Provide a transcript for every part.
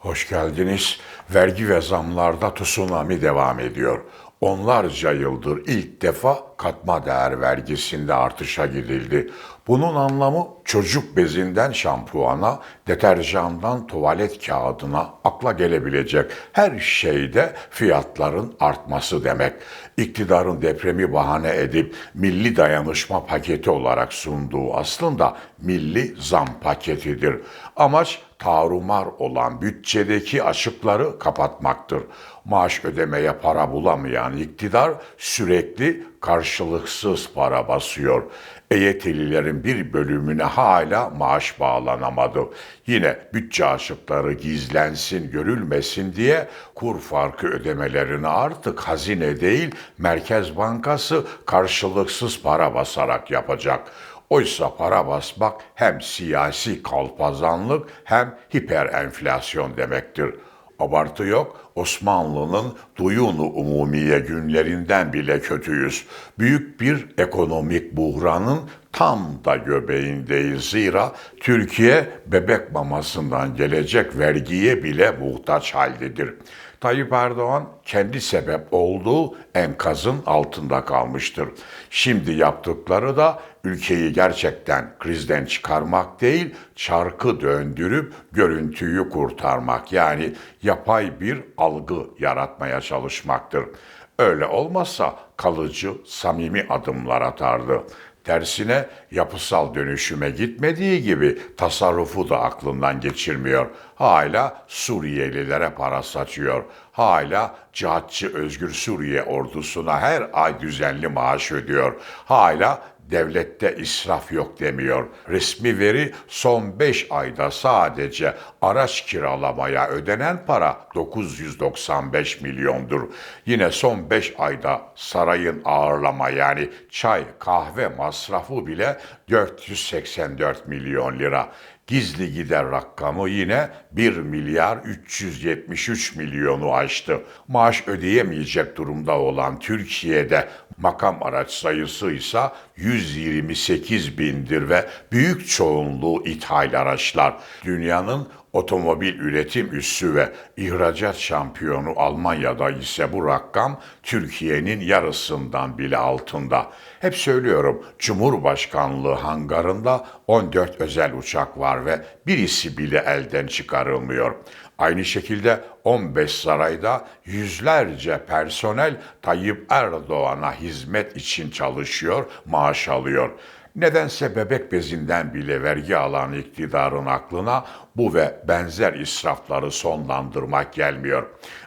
Hoş geldiniz. Vergi ve zamlarda tsunami devam ediyor. Onlarca yıldır ilk defa katma değer vergisinde artışa gidildi. Bunun anlamı çocuk bezinden şampuana, deterjandan tuvalet kağıdına akla gelebilecek her şeyde fiyatların artması demek. İktidarın depremi bahane edip milli dayanışma paketi olarak sunduğu aslında milli zam paketidir. Amaç tarumar olan bütçedeki açıkları kapatmaktır. Maaş ödemeye para bulamayan iktidar sürekli karşılıksız para basıyor. EYT'lilerin bir bölümüne hala maaş bağlanamadı. Yine bütçe açıkları gizlensin, görülmesin diye kur farkı ödemelerini artık hazine değil, Merkez Bankası karşılıksız para basarak yapacak. Oysa para basmak hem siyasi kalpazanlık hem hiper enflasyon demektir. Abartı yok, Osmanlı'nın duyunu umumiye günlerinden bile kötüyüz. Büyük bir ekonomik buhranın tam da göbeğindeyiz. Zira Türkiye bebek mamasından gelecek vergiye bile muhtaç haldedir. Tayyip Erdoğan kendi sebep olduğu enkazın altında kalmıştır. Şimdi yaptıkları da ülkeyi gerçekten krizden çıkarmak değil, çarkı döndürüp görüntüyü kurtarmak yani yapay bir algı yaratmaya çalışmaktır. Öyle olmazsa kalıcı, samimi adımlar atardı. Tersine yapısal dönüşüme gitmediği gibi tasarrufu da aklından geçirmiyor. Hala Suriyelilere para saçıyor. Hala cihatçı Özgür Suriye ordusuna her ay düzenli maaş ödüyor. Hala devlette israf yok demiyor. Resmi veri son 5 ayda sadece araç kiralamaya ödenen para 995 milyondur. Yine son 5 ayda sarayın ağırlama yani çay, kahve masrafı bile 484 milyon lira. Gizli gider rakamı yine 1 milyar 373 milyonu aştı. Maaş ödeyemeyecek durumda olan Türkiye'de makam araç sayısı ise 128 bindir ve büyük çoğunluğu ithal araçlar. Dünyanın otomobil üretim üssü ve ihracat şampiyonu Almanya'da ise bu rakam Türkiye'nin yarısından bile altında. Hep söylüyorum Cumhurbaşkanlığı hangarında 14 özel uçak var ve birisi bile elden çıkarılmıyor. Aynı şekilde 15 sarayda yüzlerce personel Tayyip Erdoğan'a hizmet için çalışıyor, maaş alıyor. Nedense bebek bezinden bile vergi alan iktidarın aklına bu ve benzer israfları sonlandırmak gelmiyor.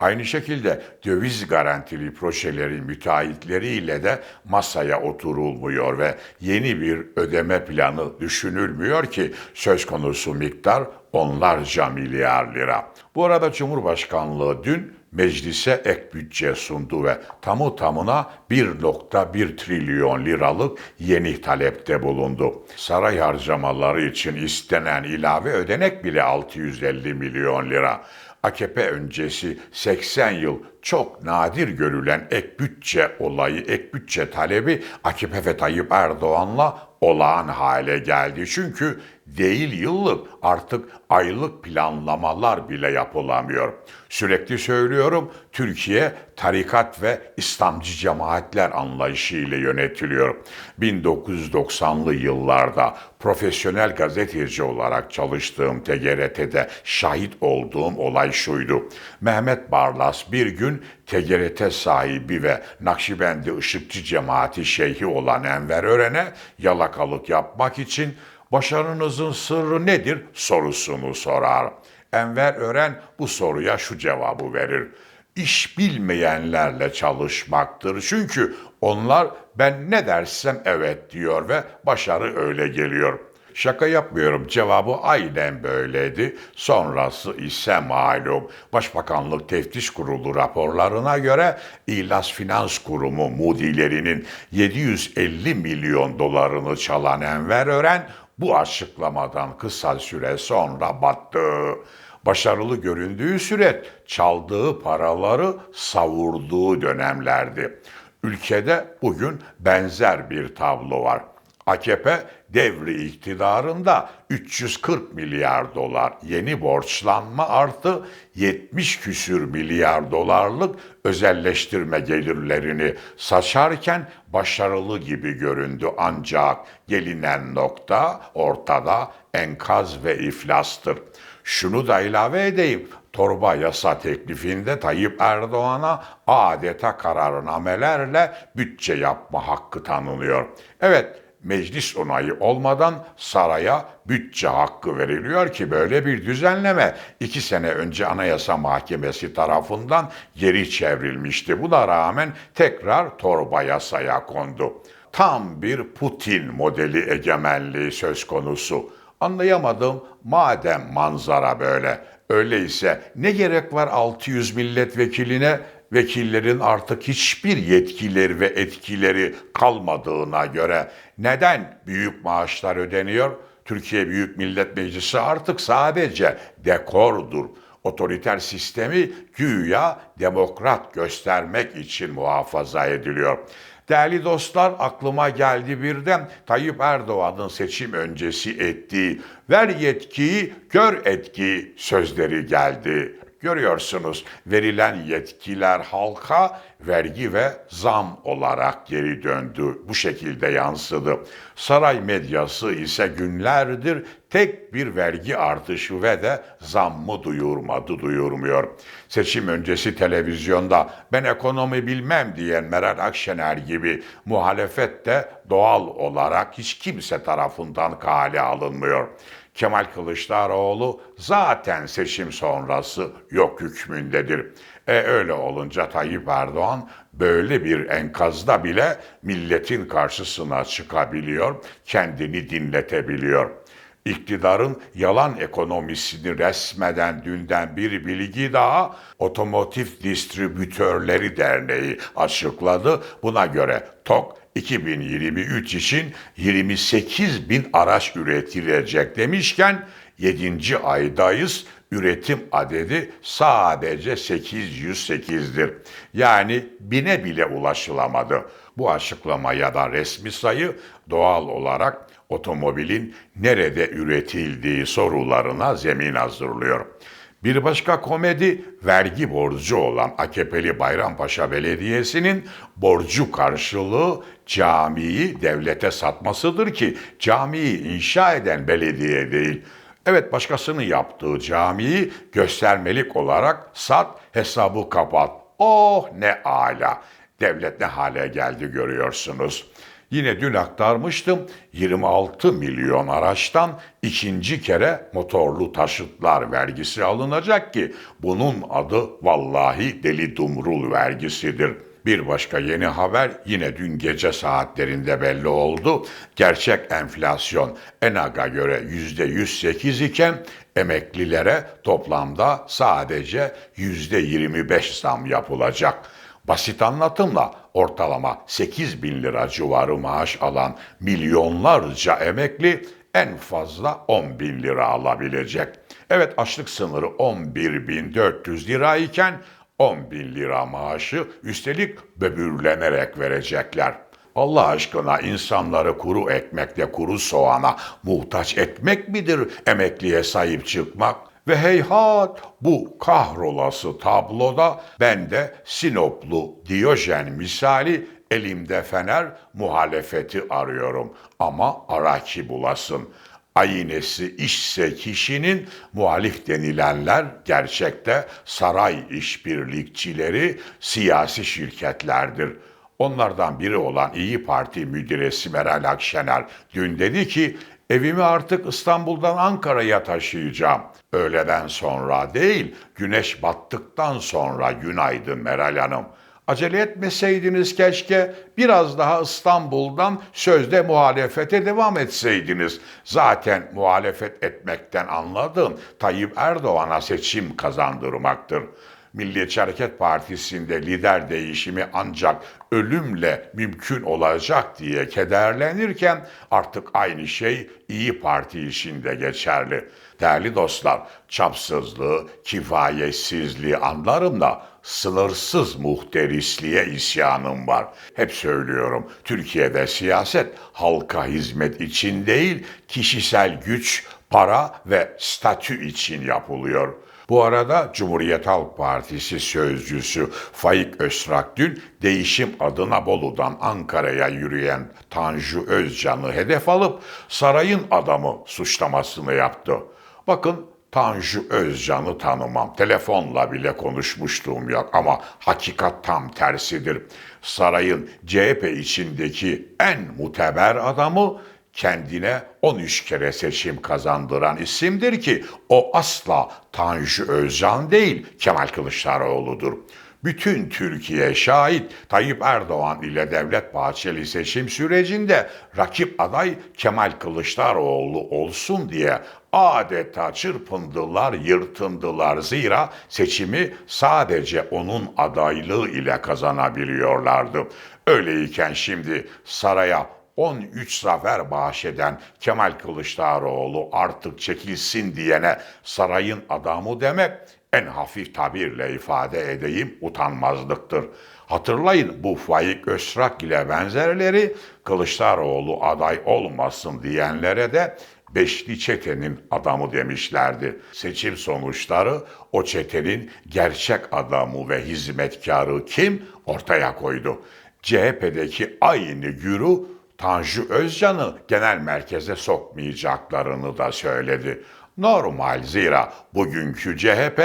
Aynı şekilde döviz garantili projelerin müteahhitleriyle de masaya oturulmuyor ve yeni bir ödeme planı düşünülmüyor ki söz konusu miktar onlarca milyar lira. Bu arada Cumhurbaşkanlığı dün meclise ek bütçe sundu ve tamı tamına 1.1 trilyon liralık yeni talepte bulundu. Saray harcamaları için istenen ilave ödenek bile 650 milyon lira. AKP öncesi 80 yıl çok nadir görülen ek bütçe olayı, ek bütçe talebi AKP ve Tayyip Erdoğan'la olağan hale geldi. Çünkü değil yıllık artık aylık planlamalar bile yapılamıyor. Sürekli söylüyorum Türkiye tarikat ve İslamcı cemaatler anlayışıyla yönetiliyor. 1990'lı yıllarda profesyonel gazeteci olarak çalıştığım TGRT'de şahit olduğum olay şuydu. Mehmet Barlas bir gün TGRT sahibi ve Nakşibendi Işıkçı cemaati şeyhi olan Enver Ören'e yalakalık yapmak için başarınızın sırrı nedir sorusunu sorar. Enver Ören bu soruya şu cevabı verir. İş bilmeyenlerle çalışmaktır. Çünkü onlar ben ne dersem evet diyor ve başarı öyle geliyor. Şaka yapmıyorum. Cevabı aynen böyleydi. Sonrası ise malum. Başbakanlık Teftiş Kurulu raporlarına göre İhlas Finans Kurumu mudilerinin 750 milyon dolarını çalan Enver Ören bu açıklamadan kısa süre sonra battı. Başarılı göründüğü süreç çaldığı paraları savurduğu dönemlerdi. Ülkede bugün benzer bir tablo var. AKP devri iktidarında 340 milyar dolar yeni borçlanma artı 70 küsür milyar dolarlık özelleştirme gelirlerini saçarken başarılı gibi göründü ancak gelinen nokta ortada enkaz ve iflastır. Şunu da ilave edeyim. Torba yasa teklifinde Tayyip Erdoğan'a adeta kararnamelerle bütçe yapma hakkı tanınıyor. Evet, meclis onayı olmadan saraya bütçe hakkı veriliyor ki böyle bir düzenleme iki sene önce Anayasa Mahkemesi tarafından geri çevrilmişti. Buna rağmen tekrar torba yasaya kondu. Tam bir Putin modeli egemenliği söz konusu. Anlayamadım madem manzara böyle. Öyleyse ne gerek var 600 milletvekiline vekillerin artık hiçbir yetkileri ve etkileri kalmadığına göre neden büyük maaşlar ödeniyor? Türkiye Büyük Millet Meclisi artık sadece dekordur. Otoriter sistemi güya demokrat göstermek için muhafaza ediliyor. Değerli dostlar aklıma geldi birden Tayyip Erdoğan'ın seçim öncesi ettiği ver yetkiyi gör etkiyi sözleri geldi. Görüyorsunuz. Verilen yetkiler halka vergi ve zam olarak geri döndü. Bu şekilde yansıdı. Saray medyası ise günlerdir tek bir vergi artışı ve de zammı duyurmadı, duyurmuyor. Seçim öncesi televizyonda ben ekonomi bilmem diyen Meral Akşener gibi muhalefet de doğal olarak hiç kimse tarafından kale alınmıyor. Kemal Kılıçdaroğlu zaten seçim sonrası yok hükmündedir. E öyle olunca Tayyip Erdoğan böyle bir enkazda bile milletin karşısına çıkabiliyor, kendini dinletebiliyor. İktidarın yalan ekonomisini resmeden dünden bir bilgi daha Otomotiv Distribütörleri Derneği açıkladı. Buna göre TOK 2023 için 28 bin araç üretilecek demişken 7. aydayız üretim adedi sadece 808'dir. Yani bine bile ulaşılamadı. Bu açıklama ya da resmi sayı doğal olarak otomobilin nerede üretildiği sorularına zemin hazırlıyor. Bir başka komedi vergi borcu olan AKP'li Bayrampaşa Belediyesi'nin borcu karşılığı camiyi devlete satmasıdır ki camiyi inşa eden belediye değil. Evet başkasının yaptığı camiyi göstermelik olarak sat hesabı kapat. Oh ne ala. Devlet ne hale geldi görüyorsunuz. Yine dün aktarmıştım 26 milyon araçtan ikinci kere motorlu taşıtlar vergisi alınacak ki bunun adı vallahi deli dumrul vergisidir. Bir başka yeni haber yine dün gece saatlerinde belli oldu. Gerçek enflasyon ENAG'a göre %108 iken emeklilere toplamda sadece %25 zam yapılacak. Basit anlatımla ortalama 8 bin lira civarı maaş alan milyonlarca emekli en fazla 10 bin lira alabilecek. Evet açlık sınırı 11.400 lira iken 10 bin lira maaşı üstelik böbürlenerek verecekler. Allah aşkına insanları kuru ekmekle kuru soğana muhtaç etmek midir emekliye sahip çıkmak? Ve heyhat bu kahrolası tabloda ben de Sinoplu Diyojen misali elimde fener muhalefeti arıyorum. Ama ara ki bulasın. Ayinesi işse kişinin muhalif denilenler gerçekte saray işbirlikçileri siyasi şirketlerdir. Onlardan biri olan İyi Parti müdüresi Meral Akşener dün dedi ki evimi artık İstanbul'dan Ankara'ya taşıyacağım. Öğleden sonra değil, güneş battıktan sonra günaydın Meral Hanım. Acele etmeseydiniz keşke biraz daha İstanbul'dan sözde muhalefete devam etseydiniz. Zaten muhalefet etmekten anladığım Tayyip Erdoğan'a seçim kazandırmaktır. Milliyetçi Hareket Partisi'nde lider değişimi ancak ölümle mümkün olacak diye kederlenirken artık aynı şey İyi Parti içinde geçerli. Değerli dostlar, çapsızlığı, kifayetsizliği anlarım da sınırsız muhterisliğe isyanım var. Hep söylüyorum, Türkiye'de siyaset halka hizmet için değil, kişisel güç, para ve statü için yapılıyor. Bu arada Cumhuriyet Halk Partisi sözcüsü Faik Öztrak dün değişim adına Bolu'dan Ankara'ya yürüyen Tanju Özcan'ı hedef alıp sarayın adamı suçlamasını yaptı. Bakın Tanju Özcan'ı tanımam. Telefonla bile konuşmuşluğum yok ama hakikat tam tersidir. Sarayın CHP içindeki en muteber adamı kendine 13 kere seçim kazandıran isimdir ki o asla Tanju Özcan değil Kemal Kılıçdaroğlu'dur. Bütün Türkiye şahit Tayyip Erdoğan ile Devlet Bahçeli seçim sürecinde rakip aday Kemal Kılıçdaroğlu olsun diye adeta çırpındılar, yırtındılar. Zira seçimi sadece onun adaylığı ile kazanabiliyorlardı. Öyleyken şimdi saraya 13 zafer bahşeden Kemal Kılıçdaroğlu artık çekilsin diyene sarayın adamı demek en hafif tabirle ifade edeyim utanmazlıktır. Hatırlayın bu Faik Öztrak ile benzerleri Kılıçdaroğlu aday olmasın diyenlere de Beşli çetenin adamı demişlerdi. Seçim sonuçları o çetenin gerçek adamı ve hizmetkarı kim ortaya koydu. CHP'deki aynı güruh Tanju Özcan'ı genel merkeze sokmayacaklarını da söyledi. Normal zira bugünkü CHP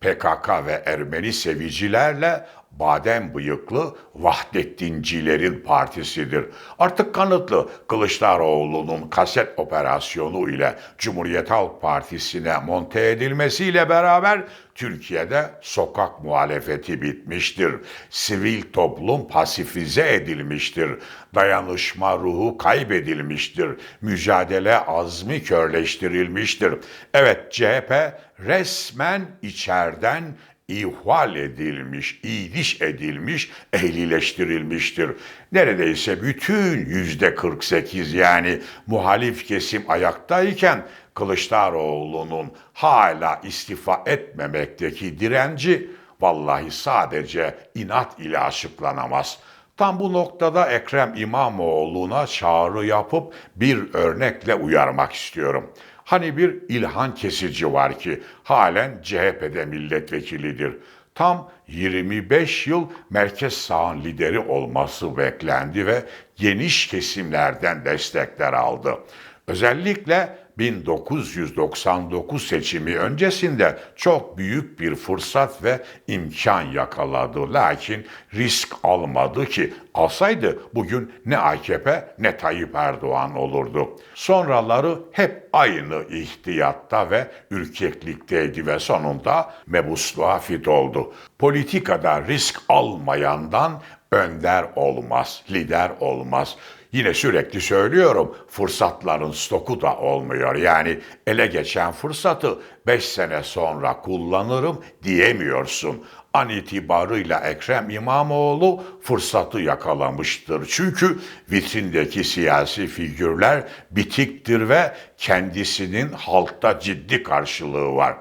PKK ve Ermeni sevicilerle badem bıyıklı Vahdettincilerin partisidir. Artık kanıtlı Kılıçdaroğlu'nun kaset operasyonu ile Cumhuriyet Halk Partisi'ne monte edilmesiyle beraber Türkiye'de sokak muhalefeti bitmiştir. Sivil toplum pasifize edilmiştir. Dayanışma ruhu kaybedilmiştir. Mücadele azmi körleştirilmiştir. Evet CHP resmen içeriden ihval edilmiş, iyiliş edilmiş, ehlileştirilmiştir. Neredeyse bütün yüzde 48 yani muhalif kesim ayaktayken Kılıçdaroğlu'nun hala istifa etmemekteki direnci vallahi sadece inat ile açıklanamaz. Tam bu noktada Ekrem İmamoğlu'na çağrı yapıp bir örnekle uyarmak istiyorum. Hani bir İlhan Kesici var ki halen CHP'de milletvekilidir. Tam 25 yıl merkez sağın lideri olması beklendi ve geniş kesimlerden destekler aldı. Özellikle 1999 seçimi öncesinde çok büyük bir fırsat ve imkan yakaladı. Lakin risk almadı ki alsaydı bugün ne AKP ne Tayyip Erdoğan olurdu. Sonraları hep aynı ihtiyatta ve ürkeklikteydi ve sonunda mebusluğa fit oldu. Politikada risk almayandan önder olmaz, lider olmaz. Yine sürekli söylüyorum fırsatların stoku da olmuyor. Yani ele geçen fırsatı 5 sene sonra kullanırım diyemiyorsun. An itibarıyla Ekrem İmamoğlu fırsatı yakalamıştır. Çünkü vitrindeki siyasi figürler bitiktir ve kendisinin halkta ciddi karşılığı var.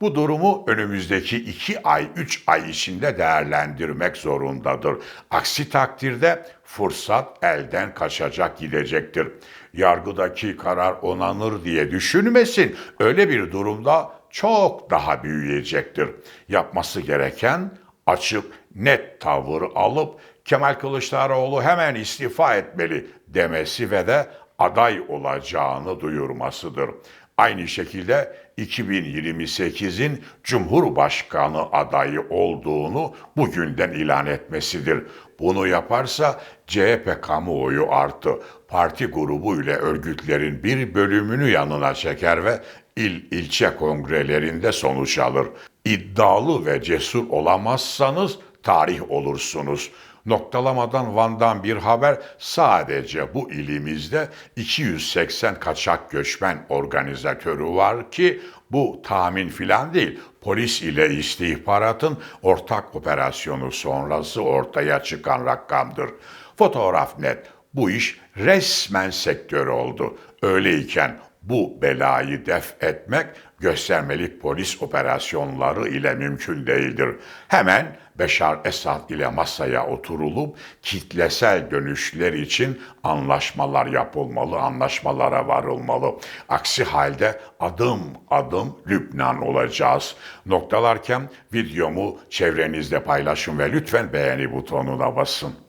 Bu durumu önümüzdeki iki ay, üç ay içinde değerlendirmek zorundadır. Aksi takdirde fırsat elden kaçacak gidecektir. Yargıdaki karar onanır diye düşünmesin. Öyle bir durumda çok daha büyüyecektir. Yapması gereken açık, net tavır alıp Kemal Kılıçdaroğlu hemen istifa etmeli demesi ve de aday olacağını duyurmasıdır. Aynı şekilde 2028'in Cumhurbaşkanı adayı olduğunu bugünden ilan etmesidir. Bunu yaparsa CHP kamuoyu artı parti grubu ile örgütlerin bir bölümünü yanına çeker ve il ilçe kongrelerinde sonuç alır. İddialı ve cesur olamazsanız tarih olursunuz. Noktalamadan Van'dan bir haber sadece bu ilimizde 280 kaçak göçmen organizatörü var ki bu tahmin filan değil. Polis ile istihbaratın ortak operasyonu sonrası ortaya çıkan rakamdır. Fotoğraf net. Bu iş resmen sektör oldu. Öyleyken bu belayı def etmek göstermelik polis operasyonları ile mümkün değildir. Hemen Beşar Esad ile masaya oturulup kitlesel dönüşler için anlaşmalar yapılmalı, anlaşmalara varılmalı. Aksi halde adım adım Lübnan olacağız. Noktalarken videomu çevrenizde paylaşın ve lütfen beğeni butonuna basın.